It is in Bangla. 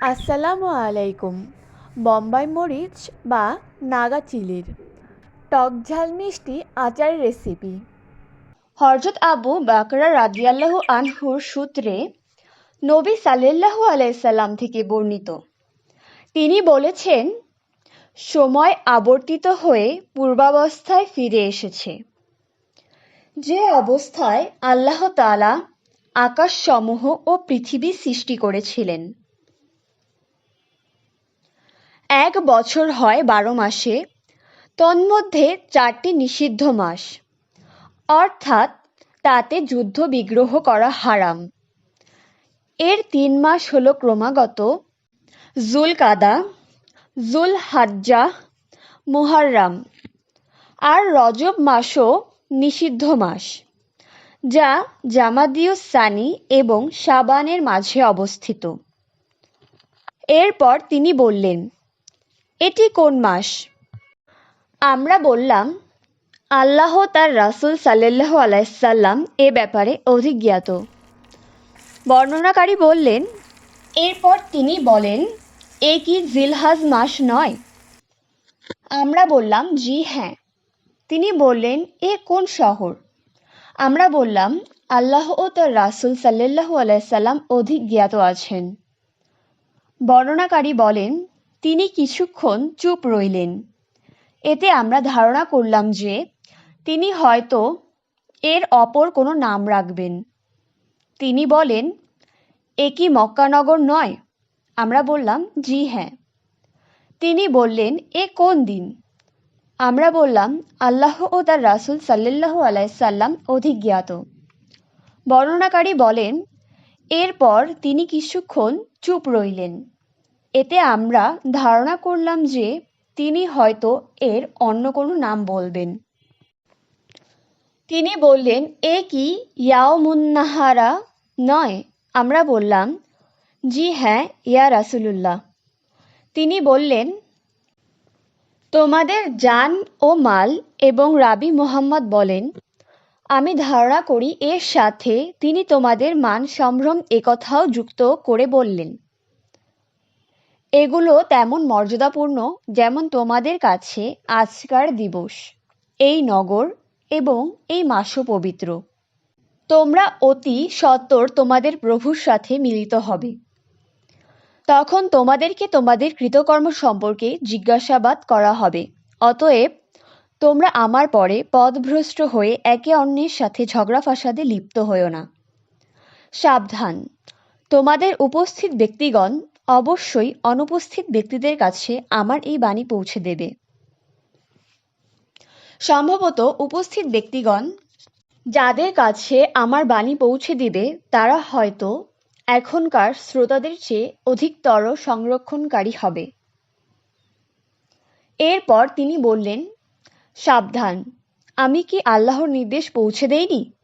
আসসালামু আলাইকুম। বম্বাই মরিচ বা নাগা চিলির। টক ঝাল মিষ্টি আচারের রেসিপি। হরজত আবু বাকরা রাদিয়াল্লাহু আনহুর সূত্রে নবী সাল্লাল্লাহু আলাইসাল্লাম থেকে বর্ণিত। তিনি বলেছেন, সময় আবর্তিত হয়ে পূর্বাবস্থায় ফিরে এসেছে। যে অবস্থায় আল্লাহ আকাশসমূহ ও পৃথিবী সৃষ্টি করেছিলেন এক বছর হয় বারো মাসে, তন্মধ্যে চারটি নিষিদ্ধ মাস। অর্থাৎ তাতে যুদ্ধ বিগ্রহ করা হারাম। এর তিন মাস হল ক্রমাগত জুলকাদা জুল হাজ্জা মুহাররাম। আর রজব মাসও নিষিদ্ধ মাস, যা জামাদিউস সানি এবং সাবানের মাঝে অবস্থিত। এরপর তিনি বললেন এটি কোন মাস? আমরা বললাম, আল্লাহ তার রাসূল সাল্লাল্লাহু আলাইসাল্লাম এ ব্যাপারে অধিক জ্ঞাত। বর্ণনাকারী বললেন, এরপর তিনি বলেন, এ কি জিলহাজ মাস নয়? আমরা বললাম, জি হ্যাঁ। তিনি বললেন, এ কোন শহর? আমরা বললাম, আল্লাহ ও তার রাসূল সাল্লাল্লাহু আলাইসাল্লাম অধিক জ্ঞাত আছেন। বর্ণনাকারী বলেন তিনি কিছুক্ষণ চুপ রইলেন। এতে আমরা ধারণা করলাম যে তিনি হয়তো এর অপর কোনো নাম রাখবেন। তিনি বলেন, এ কি মক্কানগর নয়? আমরা বললাম, জি হ্যাঁ। তিনি বললেন, এ কোন দিন? আমরা বললাম, আল্লাহ ও তার রাসূল সাল্লাল্লাহু আলাইসাল্লাম অধিক জ্ঞাত বর্ণনাকারী বলেন, এরপর তিনি কিছুক্ষণ চুপ রইলেন। এতে আমরা ধারণা করলাম যে তিনি হয়তো এর অন্য কোনো নাম বলবেন। তিনি বললেন, এ কি? ইয়াওমুন্নাহারা নয়। আমরা বললাম, জি হ্যাঁ ইয়া রাসূলুল্লাহ। তিনি বললেন, তোমাদের জান ও মাল এবং রাবি মোহাম্মদ বলেন, আমি ধারণা করি এর সাথে তিনি তোমাদের মান সম্ভ্রম একথাও যুক্ত করে বললেন। এগুলো তেমন মর্যাদাপূর্ণ যেমন তোমাদের কাছে আজকার দিবস, এই নগর এবং এই মাসও পবিত্র তোমরা অতি সত্বর তোমাদের প্রভুর সাথে মিলিত হবে। তখন তোমাদেরকে তোমাদের কৃতকর্ম সম্পর্কে জিজ্ঞাসাবাদ করা হবে। অতএব, তোমরা আমার পরে পদভ্রষ্ট হয়ে একে অন্যের সাথে ঝগড়া ফাসাদে লিপ্ত হও না। সাবধান। তোমাদের উপস্থিত ব্যক্তিগণ অবশ্যই অনুপস্থিত ব্যক্তিদের কাছে আমার এই বাণী পৌঁছে দেবে। সম্ভবত উপস্থিত ব্যক্তিগণ যাদের কাছে আমার বাণী পৌঁছে দিবে, তারা হয়তো এখনকার শ্রোতাদের চেয়ে অধিকতর সংরক্ষণকারী হবে। এরপর তিনি বললেন, সাবধান, আমি কি আল্লাহর নির্দেশ পৌঁছে দেইনি?